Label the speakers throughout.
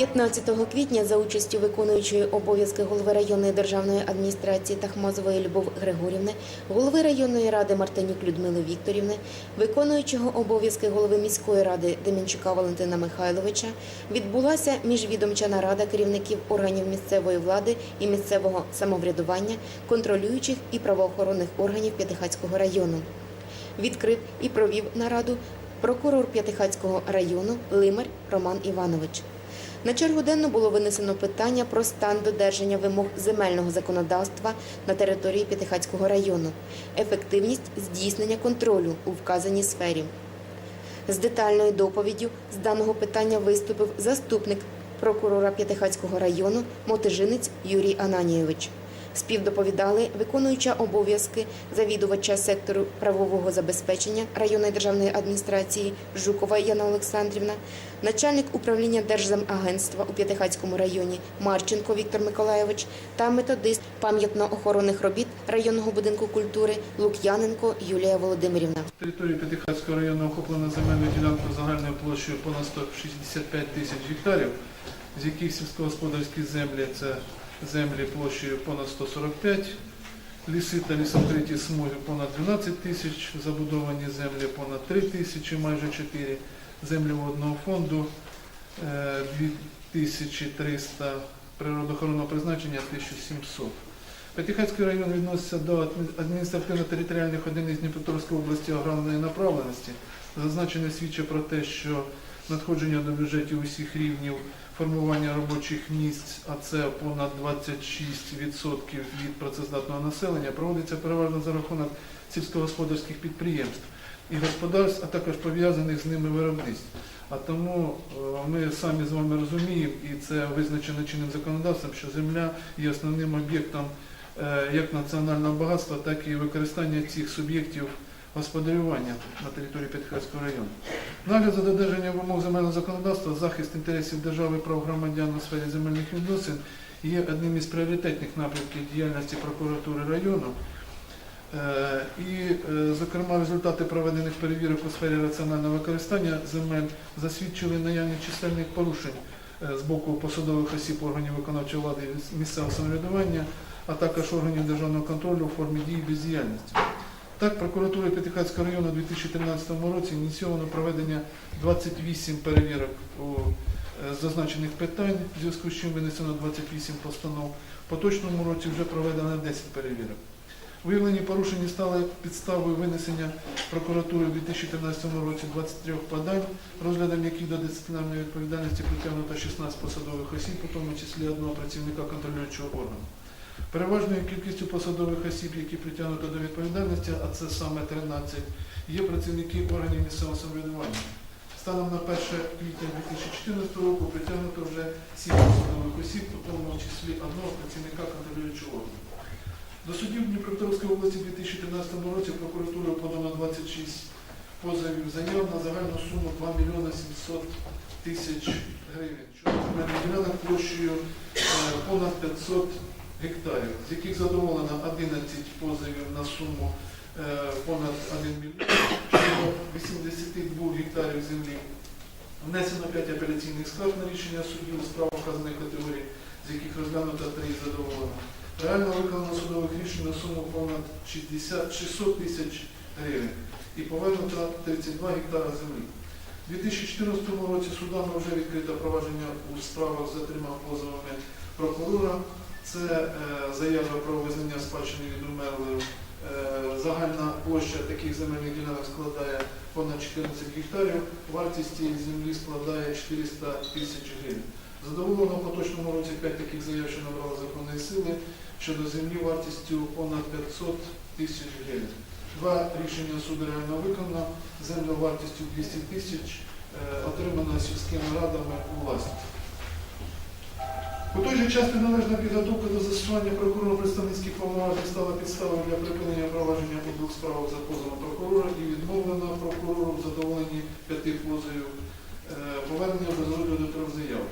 Speaker 1: 15 квітня за участю виконуючої обов'язки голови районної державної адміністрації Тахмазової Любов Григорівни, голови районної ради Мартинюк Людмили Вікторівни, виконуючого обов'язки голови міської ради Демінчука Валентина Михайловича відбулася міжвідомча нарада керівників органів місцевої влади і місцевого самоврядування, контролюючих і правоохоронних органів П'ятихатського району. Відкрив і провів нараду прокурор П'ятихатського району Лимар Роман Іванович. На чергу денну було винесено питання про стан додержання вимог земельного законодавства на території П'ятихатського району, ефективність здійснення контролю у вказаній сфері. З детальною доповіддю з даного питання виступив заступник прокурора П'ятихатського району Мотижинець Юрій Ананійович. Співдоповідали виконуюча обов'язки завідувача сектору правового забезпечення районної державної адміністрації Жукова Яна Олександрівна, начальник управління Держземагентства у П'ятихатському районі Марченко Віктор Миколайович та методист пам'ятно-охоронних робіт районного будинку культури Лук'яненко Юлія Володимирівна.
Speaker 2: Територія П'ятихатського району охоплена земельною ділянкою загальною площею понад 165 тисяч гектарів, з яких сільськогосподарські землі це землі площею понад 145, ліси та лісокриті смуги понад 12 тисяч, забудовані землі понад 3 тисячі, майже 4, землі водного фонду е, 2300, природоохоронного призначення 1700. П'ятихатський район відноситься до адміністративно-територіальних одиниць Дніпропетровської області аграрної направленості. Зазначення свідчить про те, що надходження до бюджетів усіх рівнів формування робочих місць, а це понад 26% від працездатного населення, проводиться переважно за рахунок сільськогосподарських підприємств і господарств, а також пов'язаних з ними виробництв. А тому е, ми самі з вами розуміємо, і це визначено чинним законодавством, що земля є основним об'єктом е, як національного багатства, так і використання цих суб'єктів господарювання на території П'ятихатського району. Нагляд за додержанням вимог земельного законодавства, захист інтересів держави і прав громадян у сфері земельних відносин є одним із пріоритетних напрямків діяльності прокуратури району. Е, І, е, зокрема, результати проведених перевірок у сфері раціонального використання земель засвідчили наявність чисельних порушень е, з боку посадових осіб органів виконавчої влади і місцевого самоврядування, а також органів державного контролю у формі дії бездіяльності. Так, прокуратурою П'ятихатського району у 2013 році ініційовано проведення 28 перевірок у е, зазначених питань, в зв'язку з чим винесено 28 постанов. В поточному році вже проведено 10 перевірок. Виявлені порушення стали підставою винесення прокуратури у 2013 році 23 подань, розглядом яких до дисциплінарної відповідальності притягнуто 16 посадових осіб, у тому числі одного працівника контролюючого органу. Переважною кількістю посадових осіб, які притягнуто до відповідальності, а це саме 13, є працівники органів місцевого самоврядування. Станом на 1 квітня 2014 року притягнуто вже 7 посадових осіб, у тому числі одного працівника контролюючого органу. До судів Дніпропетровської області у 2013 році прокуратурою подано 26 позовів заяв на загальну суму 2 мільйони 700 тисяч гривень. Щодо земельних ділянок площею е, понад 500 гектарів, з яких задоволено 11 позовів на суму е, понад 1 мільйон, щодо 82 гектарів землі. Внесено 5 апеляційних скарг на рішення судів справах вказаних категорій, з яких розглянуто 3 і задоволено. Реально виконано судових рішень на суму понад 60, 600 тисяч гривень і повернуто 32 гектара землі. У 2014 році судами вже відкрито провадження у справах за трьома позовами прокурора. Це е, заява про визнання спадщини від умерлих. Е, загальна площа таких земельних ділянок складає понад 14 гектарів. Вартість цієї землі складає 400 тисяч гривень. Задоволено в поточному році 5 таких заяв, що набрали законної сили щодо землі вартістю понад 500 тисяч гривень. Два рішення суду реально виконано, землю вартістю 200 тисяч е, отримано сільськими радами у власність. У той же час неналежна підготовка до застосування прокурора представницьких повноважень стала підставою для припинення провадження у двох справах за позовом прокурора і відмовлено прокурору в задоволенні п'яти позовів е, повернення без розгляду трьох заяв.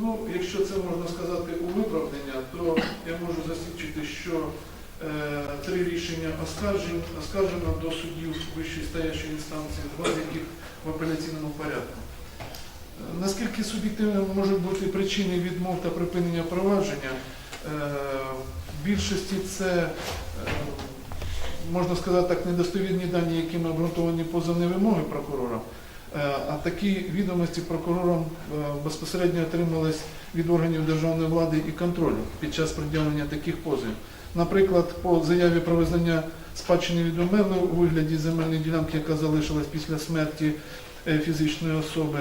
Speaker 2: Ну, якщо це можна сказати у виправдання, то я можу засвідчити, що е, три рішення оскаржено до судів вищої стоячої інстанції, два з яких в апеляційному порядку. Наскільки суб'єктивними можуть бути причини відмов та припинення провадження? Е, В більшості це, е, можна сказати так, недостовірні дані, якими обґрунтовані позовні вимоги прокурора. Е, А такі відомості прокурором безпосередньо отримались від органів державної влади і контролю під час пред'явлення таких позовів. Наприклад, по заяві про визнання спадщини від умерлої у вигляді земельної ділянки, яка залишилась після смерті фізичної особи,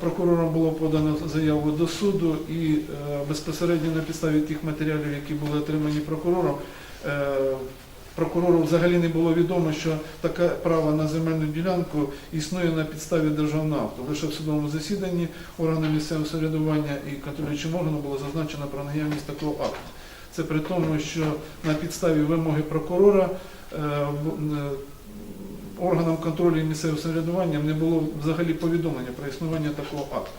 Speaker 2: прокурором було подано заяву до суду і е, безпосередньо на підставі тих матеріалів, які були отримані прокурором, е, прокурору взагалі не було відомо, що таке право на земельну ділянку існує на підставі державного. Лише в судовому засіданні органу місцевого самоврядування і контролюючим органом було зазначено про наявність такого акту. Це при тому, що на підставі вимоги прокурора е, е, органам контролю і місцевого самоврядування не було взагалі повідомлення про існування такого акту.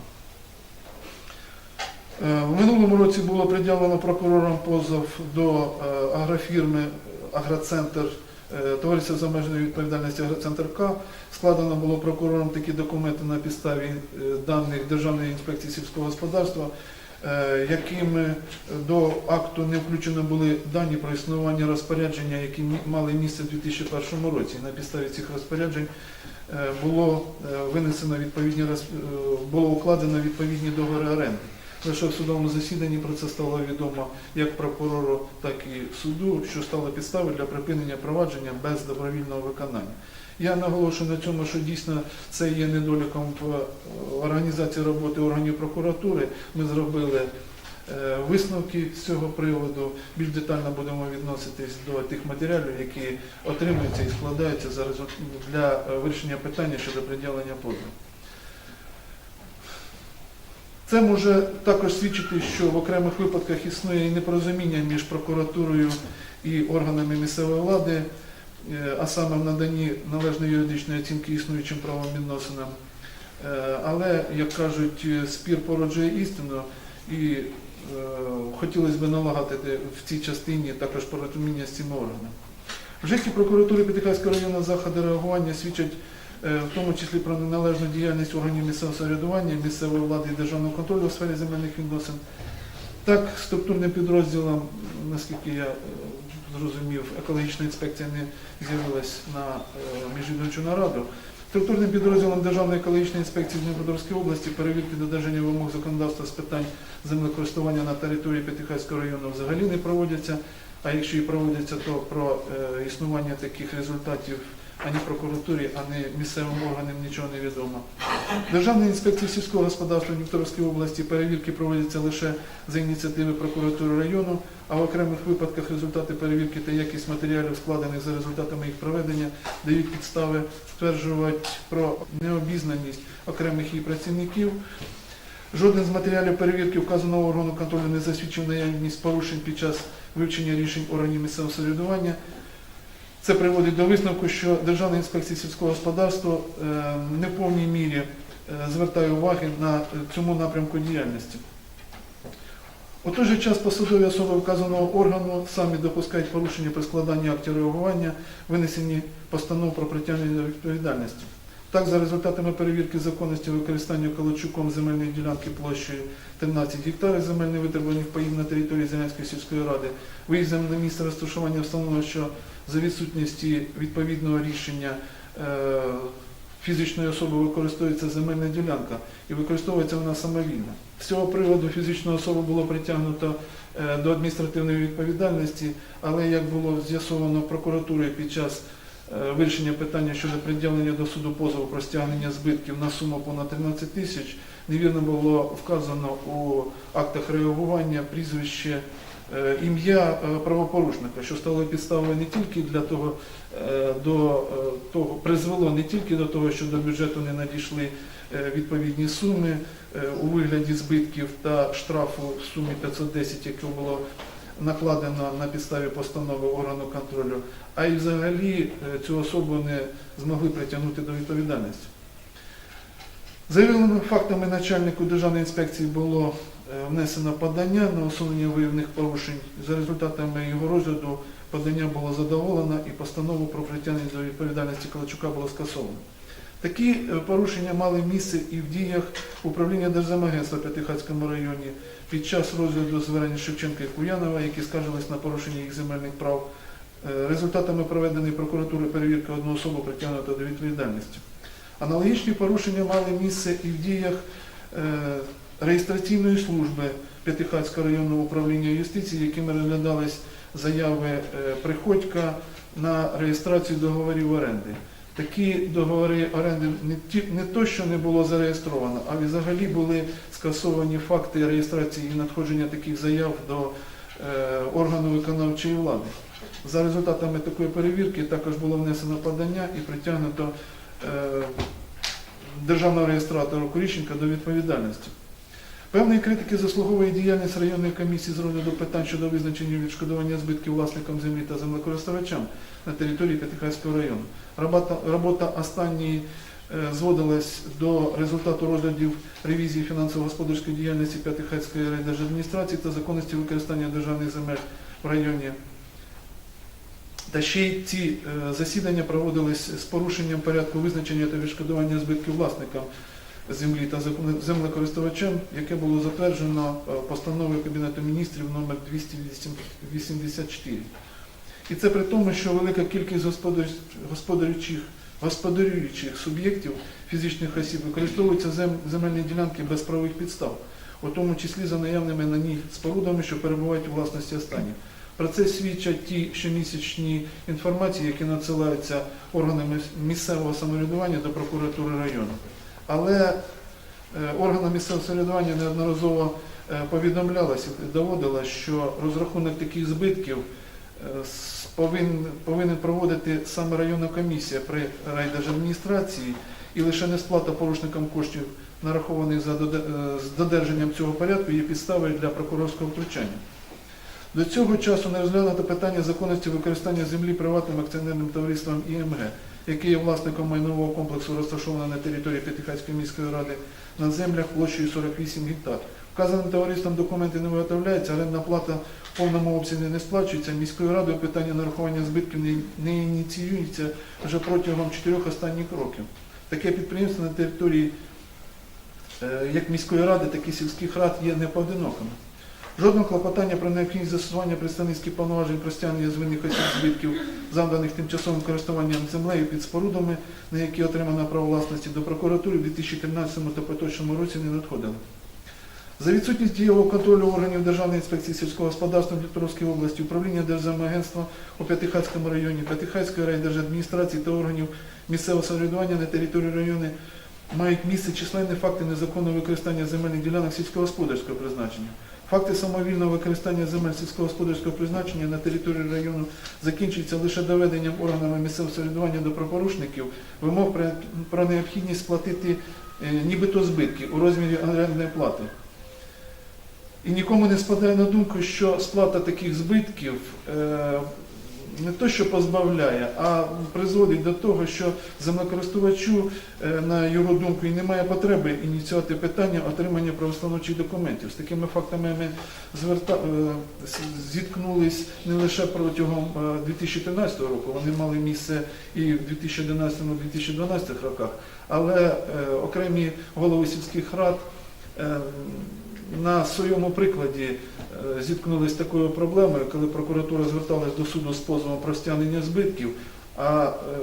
Speaker 2: Е, В минулому році було пред'явлено прокурором позов до е, агрофірми Агроцентр е, товариства з обмеженою відповідальності Агроцентр К. Складено було прокурором такі документи на підставі даних Державної інспекції сільського господарства, е, якими до акту не включено були дані про існування розпорядження, які мали місце в 2001 році. На підставі цих розпоряджень е, було е, винесено відповідні було укладено відповідні договори оренди. Лише в судовому засіданні про це стало відомо як прокурору, так і суду, що стало підставою для припинення провадження без добровільного виконання. Я наголошую на цьому, що дійсно це є недоліком в е, організації роботи органів прокуратури. Ми зробили е, висновки з цього приводу. Більш детально будемо відноситись до тих матеріалів, які отримуються і складаються для е, вирішення питання щодо приділення позову. Це може також свідчити, що в окремих випадках існує і непорозуміння між прокуратурою і органами місцевої влади, а саме в наданні належної юридичної оцінки існуючим правовим відносинам. Е, Але, як кажуть, е, спір породжує істину, і е, хотілося б налагодити в цій частині також порозуміння з цими органами. Житті прокуратури П'ятихатського району заходи реагування свідчать е, в тому числі про неналежну діяльність органів місцевого самоврядування, місцевої влади і державного контролю у сфері земельних відносин. Так, структурним підрозділом, наскільки я е, зрозумів, екологічна інспекція не з'явилась на е, міжвідомчу нараду. Структурним підрозділом Державної екологічної інспекції Дніпропетровської області перевірки додержання вимог законодавства з питань землекористування на території П'ятихайського району взагалі не проводяться. А якщо і проводяться, то про е, існування таких результатів ані прокуратурі, ані місцевим органам нічого не відомо. Державна інспекція сільського господарства Дніпровської області перевірки проводяться лише за ініціативи прокуратури району, а в окремих випадках результати перевірки та якість матеріалів, складених за результатами їх проведення, дають підстави стверджувати про необізнаність окремих її працівників. Жоден з матеріалів перевірки вказаного органу контролю не засвідчив наявність порушень під час вивчення рішень органів місцевого самоврядування. Це приводить до висновку, що Державна інспекція сільського господарства е, не в повній мірі е, звертає уваги на цьому напрямку діяльності. У той же час посадові особи вказаного органу самі допускають порушення при складанні актів реагування, винесені постанов про притягнення до відповідальності. Так, за результатами перевірки законності використання Колочуком земельної ділянки площею 13 гектарів земельних витребуваних паїв на території Зеленської сільської ради, виїздом на місце розташування встановлено, що за відсутності відповідного рішення е, фізичної особи використовується земельна ділянка і використовується вона самовільно. З цього приводу фізичну особу було притягнуто е, до адміністративної відповідальності, але як було з'ясовано прокуратурою під час вирішення питання щодо пред'явлення до суду позову про стягнення збитків на суму понад 13 тисяч, невірно було вказано у актах реагування прізвище е, ім'я е, правопорушника, що стало підставою не тільки для того, е, до е, того призвело не тільки до того, що до бюджету не надійшли е, відповідні суми е, у вигляді збитків та штрафу в сумі 510, яке було накладено на підставі постанови органу контролю, а й взагалі е, цю особу не змогли притягнути до відповідальності. Заявленими фактами начальнику Державної інспекції було е, внесено подання на усунення виявлених порушень. За результатами його розгляду подання було задоволено і постанову про притягнення до відповідальності Калачука було скасовано. Такі е, порушення мали місце і в діях управління Держземагентства в П'ятихатському районі під час розгляду звернень Шевченка і Куянова, які скаржились на порушення їх земельних прав. Е, Результатами проведеної прокуратури перевірки одну особу притягнуто до відповідальності. Аналогічні порушення мали місце і в діях е, реєстраційної служби П'ятихатського районного управління юстиції, якими розглядались заяви Приходька на реєстрацію договорів оренди. Такі договори оренди не, ті, не то, що не було зареєстровано, а взагалі були скасовані факти реєстрації і надходження таких заяв до е, органу виконавчої влади. За результатами такої перевірки також було внесено подання і притягнуто е, державного реєстратора Куріщенка до відповідальності. Певної критики заслуговує діяльність районної комісії з розгляду питань щодо визначення відшкодування збитків власникам землі та землекористувачам на території П'ятихатського району. Робота, робота останньої е, зводилась до результату розглядів ревізії фінансово-господарської діяльності П'ятихатської райдержадміністрації та законності використання державних земель в районі. Та ще й ці е, засідання проводились з порушенням порядку визначення та відшкодування збитків власникам землі та землекористувачам, яке було затверджено е, постановою Кабінету міністрів номер 284. І це при тому, що велика кількість господарючих, господарюючих суб'єктів фізичних осіб використовуються зем, земельні ділянки без правових підстав, у тому числі за наявними на ній спорудами, що перебувають у власності останніх. Про це свідчать ті щомісячні інформації, які надсилаються органами місцевого самоврядування до прокуратури району. Але е, органам місцевого самоврядування неодноразово е, повідомлялося і доводилось, що розрахунок таких збитків е, повинен, проводити саме районна комісія при райдержадміністрації і лише несплата порушникам коштів, нарахованих за додержанням цього порядку, є підставою для прокурорського втручання. До цього часу не розглянуто питання законності використання землі приватним акціонерним товариством ІМГ, яке є власником майнового комплексу, розташованого на території П'ятихатської міської ради на землях площею 48 гектар. Вказаним товариством документи не виготовляються, орендна плата в повному обсязі не сплачується. Міською радою питання нарахування збитків не, ініціюється вже протягом чотирьох останніх років. Таке підприємство на території е, як міської ради, так і сільських рад є непоодиноким. Жодного клопотання про необхідність застосування представницьких повноважень про стягнення звинних осіб збитків, завданих тимчасовим користуванням землею під спорудами, на які отримано право власності до прокуратури в 2013 та поточному році не надходило. За відсутність дієвого контролю органів Державної інспекції сільського господарства в Дніпровській області, управління Держземагентства у П'ятихатському районі, П'ятихатської райдержадміністрації та органів місцевого самоврядування на території району мають місце численні факти незаконного використання земельних ділянок сільськогосподарського призначення. Факти самовільного використання земель сільськогосподарського призначення на території району закінчуються лише доведенням органами місцевого самоврядування до правопорушників вимог про- необхідність сплатити е, нібито збитки у розмірі орендної плати. І нікому не спадає на думку, що сплата таких збитків е, не то, що позбавляє, а призводить до того, що землекористувачу, е, на його думку, і немає потреби ініціювати питання отримання правостановчих документів. З такими фактами ми зверта... е, зіткнулись не лише протягом е, 2013 року, вони мали місце і в 2011-2012 роках, але е, окремі голови сільських рад е, на своєму прикладі е, зіткнулися з такою проблемою, коли прокуратура зверталась до суду з позовом про стягнення збитків, а е,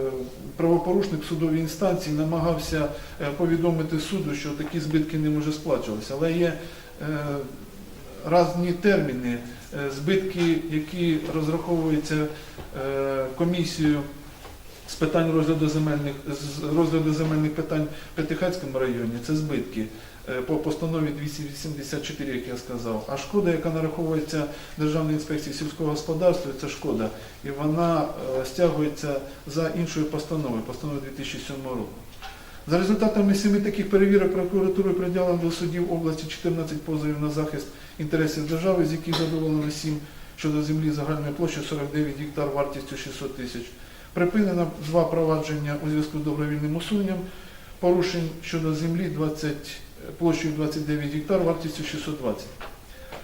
Speaker 2: правопорушник судовій інстанції намагався е, повідомити суду, що такі збитки не може сплачуватися. Але є різні терміни, збитки, які розраховуються комісією з питань розгляду земельних з розгляду земельних питань в П'ятихатському районі, це збитки по постанові 284, як я сказав. А шкода, яка нараховується Державною інспекцією сільського господарства, це шкода, і вона е, стягується за іншою постановою, постановою 2007 року. За результатами семи таких перевірок прокуратурою приділено до судів області 14 позовів на захист інтересів держави, з яких задоволено 7 щодо землі загальною площею 49 гектар вартістю 600 тисяч. Припинено два провадження у зв'язку з добровільним усуненням порушень щодо землі 20, площею 29 гектар вартістю 620.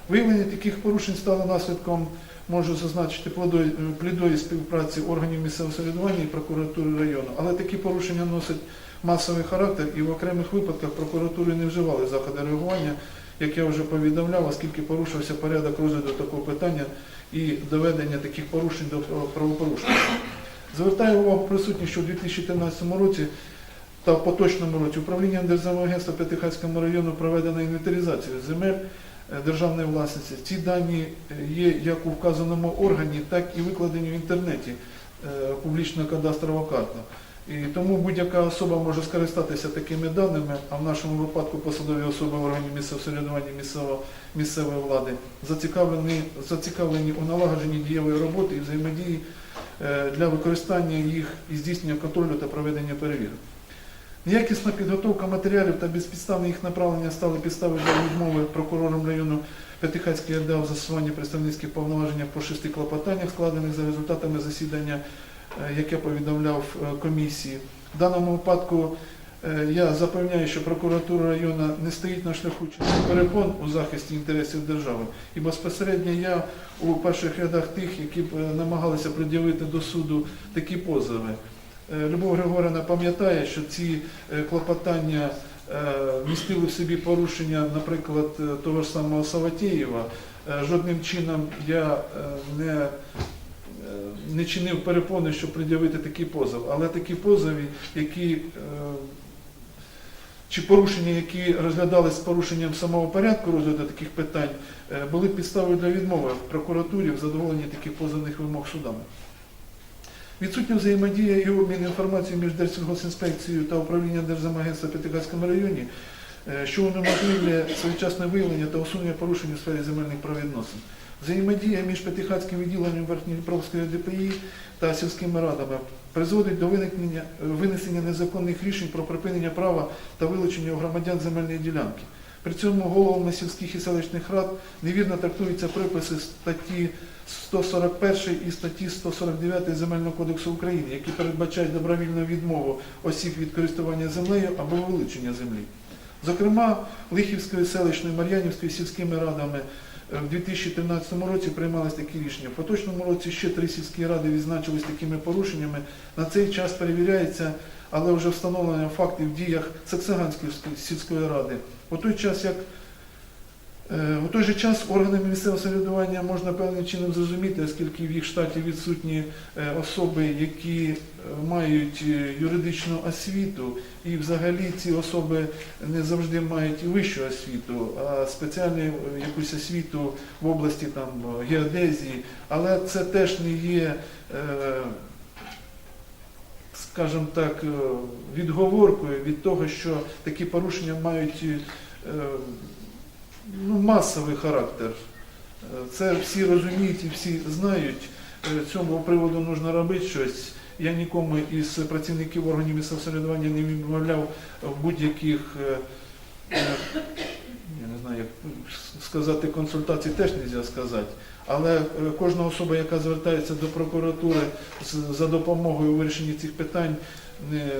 Speaker 2: Виявлення таких порушень стало наслідком можу зазначити плодою- плідної співпраці органів місцевого самоврядування і прокуратури району, але такі порушення носять масовий характер і в окремих випадках прокуратури не вживали заходи реагування, як я вже повідомляв, оскільки порушився порядок розгляду такого питання і доведення таких порушень до правопорушення. Звертаю увагу присутніх, що в 2013 році та в поточному році управлінням Державного агентства П'ятихатському району проведено інвентаризацію земель е, державної власності. Ці дані е, є як у вказаному органі, так і викладені в інтернеті е, публічна кадастрова карта. І тому будь-яка особа може скористатися такими даними, а в нашому випадку посадові особи органів місцевого самоврядування місцевого, місцевої влади зацікавлені, зацікавлені у налагодженні дієвої роботи і взаємодії для використання їх і здійснення контролю та проведення перевірок. Неякісна підготовка матеріалів та безпідставне їх направлення стали підставою для відмови прокурором району П'ятихатський РДА в застосуванні представницьких повноважень по шести клопотаннях, складених за результатами засідання, е, яке повідомляв е, комісії. В даному випадку е, я запевняю, що прокуратура району не стоїть на шляху перепон у захисті інтересів держави. І безпосередньо я у перших рядах тих, які намагалися пред'явити до суду такі позови. Е, Любов Григорівна пам'ятає, що ці е, клопотання е, містили в собі порушення, наприклад, того ж самого Саватєєва. Жодним чином я не, не чинив перепони, щоб пред'явити такий позов. Але такі позови, які чи порушення, які розглядались з порушенням самого порядку розгляду таких питань, були підставою для відмови в прокуратурі в задоволенні таких позовних вимог судами. Відсутня взаємодія і обмін інформацією між Держсільгосінспекцією та управлінням Держзамагентства в П'ятихатському районі, е, що унеможливлює своєчасне виявлення та усунення порушень у сфері земельних правовідносин. Взаємодія між П'ятихатським відділенням Верхньодніпровської ДПІ та сільськими радами призводить до виникнення, винесення незаконних рішень про припинення права та вилучення у громадян земельної ділянки. При цьому головами сільських і селищних рад невірно трактуються приписи статті 141 і статті 149 Земельного кодексу України, які передбачають добровільну відмову осіб від користування землею або вилучення землі. Зокрема, Лихівською селищною Мар'янівською сільськими радами е, в 2013 році приймались такі рішення. В поточному році ще три сільські ради відзначились такими порушеннями. На цей час перевіряється, але вже встановлено факти в діях Саксаганської сільської ради. У той час, як У той же час органами місцевого самоврядування можна певним чином зрозуміти, оскільки в їх штаті відсутні е, особи, які е, мають е, юридичну освіту, і взагалі ці особи не завжди мають вищу освіту, а спеціальну е, якусь освіту в області там е, геодезії, але це теж не є. е, скажімо так, е, відговоркою від того, що такі порушення мають е, ну, масовий характер. Це всі розуміють і всі знають. Е, Цьому приводу потрібно робити щось. Я нікому із працівників органів місцевого самоврядування не відмовляв в будь-яких, е, е, я не знаю, як сказати, консультацій теж не можна сказати. Але кожна особа, яка звертається до прокуратури за допомогою у вирішенні цих питань, не,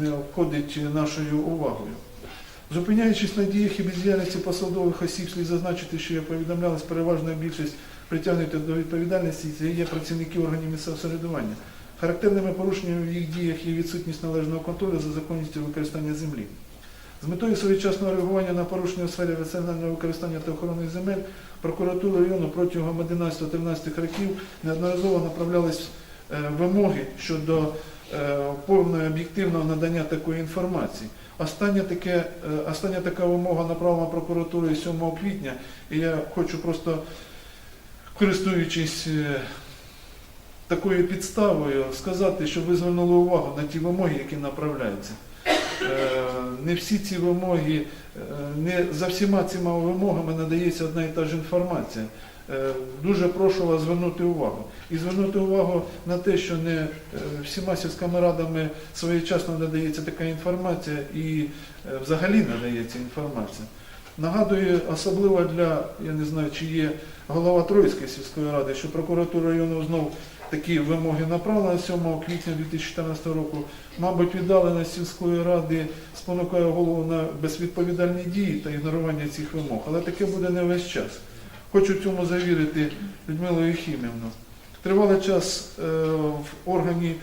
Speaker 2: не обходить нашою увагою. Зупиняючись на діях і бездіяльності посадових осіб, слід зазначити, що як повідомлялось, переважна більшість притягнути до відповідальності це є працівники органів місцевого самоврядування. Характерними порушеннями в їх діях є відсутність належного контролю за законністю використання землі. З метою своєчасного реагування на порушення у сфері раціонального використання та охорони земель прокуратура району протягом 11-13 років неодноразово направлялись е, вимоги щодо е, повного об'єктивного надання такої інформації. Остання, таке, е, остання така вимога направлена прокуратурою 7 квітня, і я хочу просто, користуючись е, такою підставою, сказати, щоб ви звернули увагу на ті вимоги, які направляються. Е, Не всі ці вимоги, не за всіма цими вимогами надається одна і та ж інформація. Е, Дуже прошу вас звернути увагу. І звернути увагу на те, що не е, всіма сільськими радами своєчасно надається така інформація і е, взагалі надається інформація. Нагадую, особливо для, я не знаю, чи є голова Троїцької сільської ради, що прокуратура району знов такі вимоги направила 7 квітня 2014 року. Мабуть, віддаленість сільської ради спонукає голову на безвідповідальні дії та ігнорування цих вимог. Але таке буде не весь час. Хочу цьому завірити Людмилу Єхімівну. Тривалий час е, в органі, е,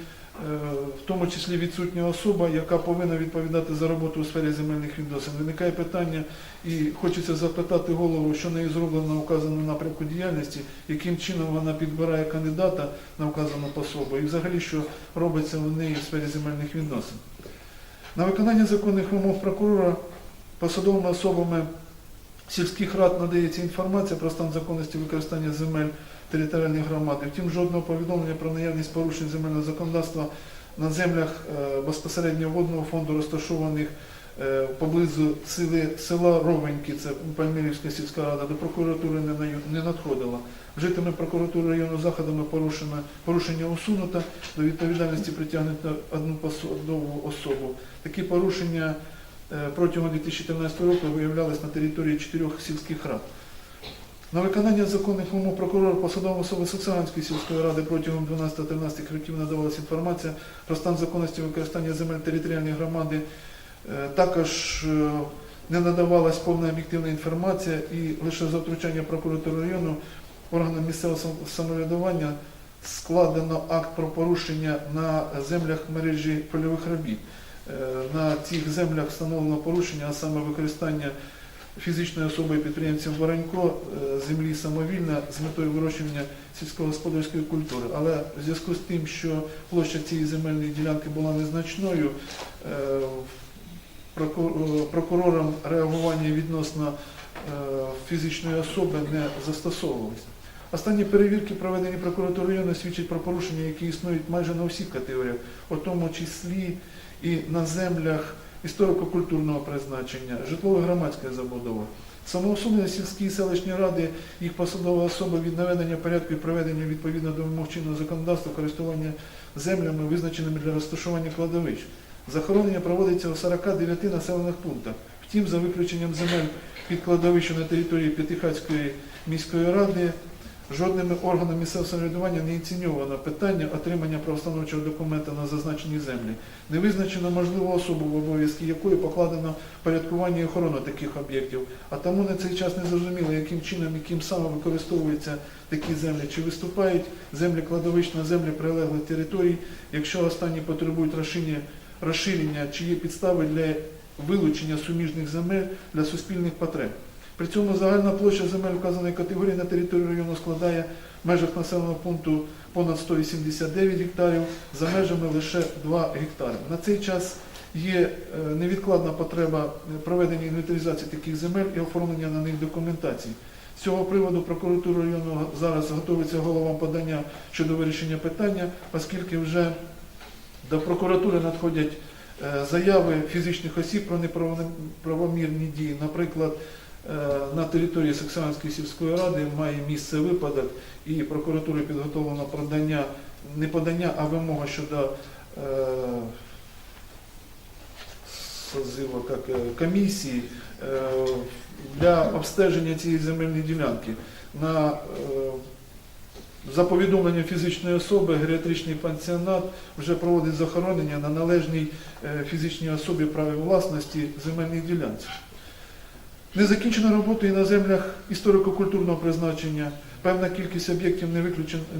Speaker 2: в тому числі відсутня особа, яка повинна відповідати за роботу у сфері земельних відносин. Виникає питання, і хочеться запитати голову, що нею зроблено на указаному напрямку діяльності, яким чином вона підбирає кандидата на вказану пособу, і взагалі, що робиться в неї в сфері земельних відносин. На виконання законних вимог прокурора посадовими особами сільських рад надається інформація про стан законності використання земель територіальної громади. Втім, жодного повідомлення про наявність порушень земельного законодавства на землях е, безпосередньо водного фонду, розташованих е, поблизу сели, села Ровеньки, це Пальмірівська сільська рада, до прокуратури не, надходила. Вжитими прокуратури району заходами порушено, порушення усунуто, до відповідальності притягнуто одну посадову особу. Такі порушення протягом 2014 року виявлялись на території чотирьох сільських рад. На виконання законних вимог прокурора посадовим особи Соксанської сільської ради протягом 12-13 років надавалася інформація про стан законності використання земель територіальної громади. Е, Також е, не надавалась повна об'єктивна інформація і лише за втручання прокуратури району органам місцевого самоврядування складено акт про порушення на землях мережі польових робіт. Е, На цих землях встановлено порушення, а саме використання фізичної особи підприємцем Воронько е, землі самовільно з метою вирощування сільськогосподарської культури. Але в зв'язку з тим, що площа цієї земельної ділянки була незначною, е, проку- прокурором реагування відносно фізичної особи не застосовувалися. Останні перевірки, проведені прокуратурою району, свідчать про порушення, які існують майже на всіх категоріях, у тому числі і на землях історико-культурного призначення, житлово-громадської забудови. Самоусунення сільські селищні ради, їх посадова особа від наведення порядку і проведення відповідно до вимог чинного законодавства користування землями, визначеними для розташування кладовищ. Захоронення проводиться у 49 населених пунктах. Втім, за виключенням земель під кладовищем на території П'ятихатської міської ради, жодними органами місцевого самоврядування не ініційовано питання отримання правостановчого документа на зазначені землі. Не визначено можливу особу, в обов'язки якої покладено порядкування і охорону таких об'єктів, а тому на цей час не зрозуміло, яким чином, яким саме використовуються такі землі, чи виступають землі кладовищ на землі прилеглих територій, якщо останні потребують розширення чи є підстави для вилучення суміжних земель для суспільних потреб. При цьому загальна площа земель вказаної категорії на території району складає в межах населеного пункту понад 189 гектарів, за межами лише 2 гектари. На цей час є е, невідкладна потреба проведення інвентаризації таких земель і оформлення на них документації. З цього приводу прокуратура району зараз готується головам подання щодо вирішення питання, оскільки вже до прокуратури надходять е, заяви фізичних осіб про неправомірні дії. Наприклад, на території Саксанської сільської ради має місце випадок, і прокуратурою підготовлено подання, не подання, а вимога щодо е, созива, як, е, комісії е, для обстеження цієї земельної ділянки. На, е, за повідомленням фізичної особи, геріатричний пансіонат вже проводить захоронення на належній е, фізичній особі праві власності земельних ділянці. Не робота і на землях історико-культурного призначення. Певна кількість об'єктів не,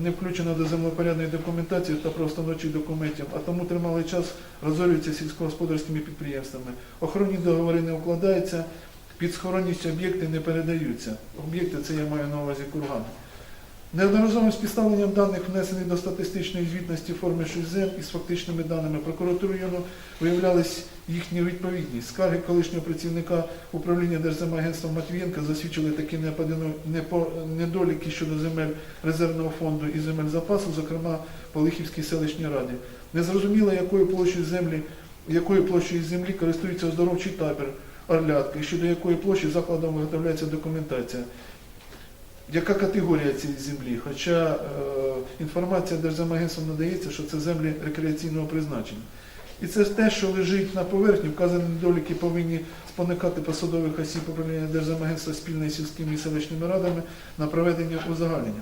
Speaker 2: не включена до землепорядної документації та правостановчих документів, а тому тримали час розорюються сільськогосподарськими підприємствами. Охоронні договори не укладаються, під схоронність об'єкти не передаються. Об'єкти це я маю на увазі кургани. Неодноразовим співставленням даних, внесених до статистичної звітності в формі 6Зем із фактичними даними прокуратури району виявлялись їхні відповідність. Скарги колишнього працівника управління Держземагентства Матвієнка засвідчили такі недоліки щодо земель резервного фонду і земель запасу, зокрема по Лихівській селищній раді. Незрозуміло, якою площею землі, якою площею землі користується оздоровчий табір Орлятка, і щодо якої площі закладом виготовляється документація. Яка категорія цієї землі? Хоча е, інформація Держземагентством надається, що це землі рекреаційного призначення. І це те, що лежить на поверхні, вказані недоліки повинні спонукати посадових осіб управління Держземагентства спільно із сільськими і селищними радами на проведення узагальнення.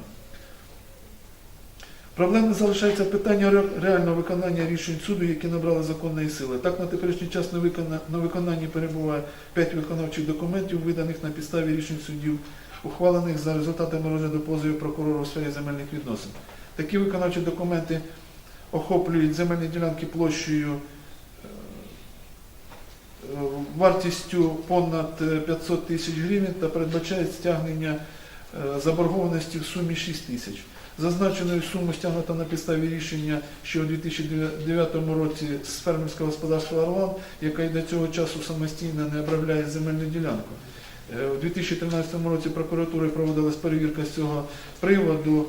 Speaker 2: Проблемним залишається питання реального виконання рішень суду, які набрали законної сили. Так, на теперішній час на на виконанні перебуває 5 виконавчих документів, виданих на підставі рішень судів ухвалених за результатами розгляду позовів прокурора у сфері земельних відносин. Такі виконавчі документи охоплюють земельні ділянки площею е, е, вартістю понад е, 500 тисяч гривень та передбачають стягнення е, заборгованості в сумі 6 тисяч. Зазначеною суму стягнуто на підставі рішення, що у 2009 році з фермерського господарства Орлан, яка й до цього часу самостійно не обробляє земельну ділянку. Е, У 2013 році прокуратурою проводилась перевірка з цього приводу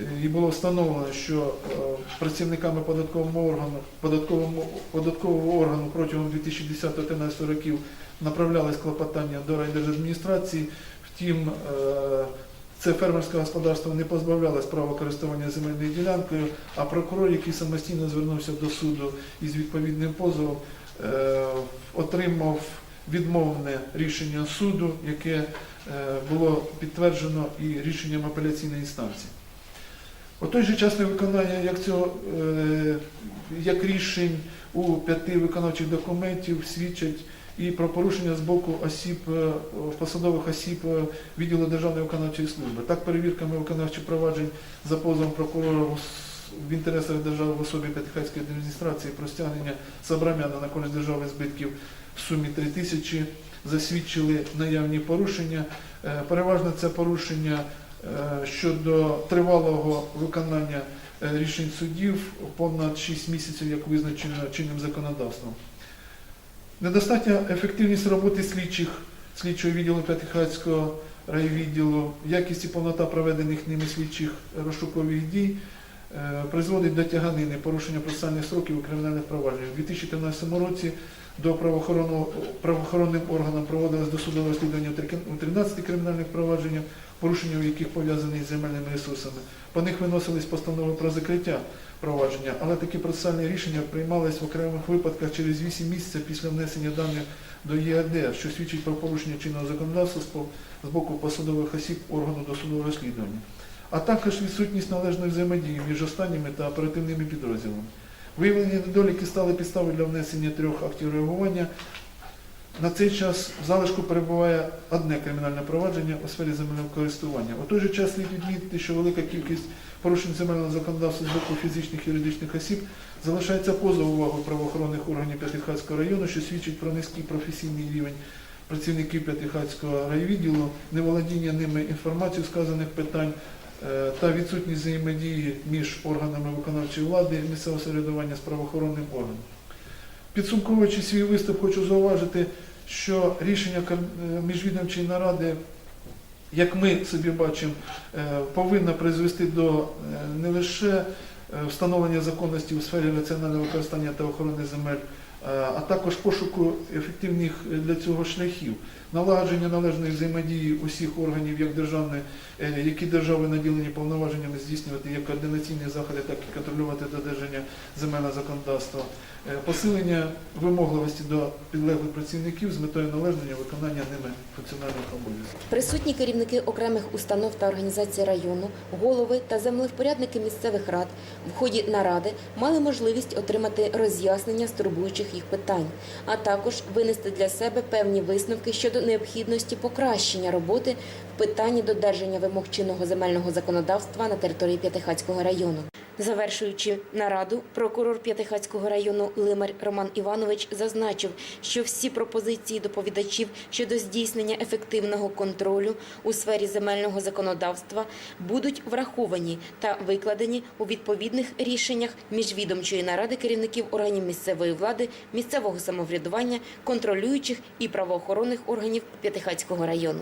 Speaker 2: е, і було встановлено, що е, працівниками податкового органу, податкового, податкового органу протягом 2010-2013 років направлялись клопотання до райдержадміністрації. Втім, це фермерське господарство не позбавлялось права користування земельною ділянкою, а прокурор, який самостійно звернувся до суду із відповідним позовом, отримав відмовне рішення суду, яке е, було підтверджено і рішенням апеляційної інстанції. У той же час невиконання як, цього, е, як рішень у п'яти виконавчих документів свідчать і про порушення з боку осіб, е, посадових осіб відділу Державної виконавчої служби. Так, перевірками виконавчих проваджень за позовом прокурора в інтересах держави в особі П'ятихатської адміністрації про стягнення Сабрамяна на користь держави збитків в сумі 3 тисячі засвідчили наявні порушення. Е, Переважно це порушення е, щодо тривалого виконання е, рішень судів понад 6 місяців, як визначено чинним законодавством. Недостатня ефективність роботи слідчих слідчого відділу П'ятихатського райвідділу, якість і повнота проведених ними слідчих розшукових дій призводить до тяганини порушення процесуальних сроків у кримінальних провадженнях. У 2013 році до правоохоронним органам проводилось досудове розслідування у 13 кримінальних провадженнях, порушення в яких пов'язані з земельними ресурсами. По них виносились постанови про закриття провадження, але такі процесуальні рішення приймались в окремих випадках через 8 місяців після внесення даних до ЄРД, що свідчить про порушення чинного законодавства з боку посадових осіб органу досудового розслідування, а також відсутність належної взаємодії між останніми та оперативними підрозділами. Виявлені недоліки стали підставою для внесення трьох актів реагування. На цей час в залишку перебуває одне кримінальне провадження у сфері земельного користування. У той же час слід відмітити, що велика кількість порушень земельного законодавства з боку фізичних і юридичних осіб залишається поза увагою правоохоронних органів П'ятихатського району, що свідчить про низький професійний рівень працівників П'ятихатського райвідділу, неволодіння ними інформацією сказаних питань та відсутність взаємодії між органами виконавчої влади і місцевого самоврядування з правоохоронним органом. Підсумковуючи свій виступ, хочу зауважити, що рішення е, міжвідомчої наради, як ми собі бачимо, е, повинно призвести до е, не лише е, встановлення законності у сфері раціонального використання та охорони земель, е, а також пошуку ефективних е, для цього шляхів, налагодження належної взаємодії усіх органів, як державної, е, які держави наділені повноваженнями здійснювати як координаційні заходи, так і контролювати додержання земельного законодавства, е, посилення вимогливості до підлеглих працівників з метою належного виконання ними функціональних обов'язків.
Speaker 1: Присутні керівники окремих установ та організацій району, голови та землевпорядники місцевих рад в ході наради мали можливість отримати роз'яснення з турбуючих їх питань, а також винести для себе певні висновки щодо необхідності покращення роботи в питанні додержання вимог чинного земельного законодавства на території П'ятихатського району. Завершуючи нараду, прокурор П'ятихатського району Лимар Роман Іванович зазначив, що всі пропозиції доповідачів щодо здійснення ефективного контролю у сфері земельного законодавства будуть враховані та викладені у відповідних рішеннях міжвідомчої наради керівників органів місцевої влади, місцевого самоврядування, контролюючих і правоохоронних органів П'ятихатського району.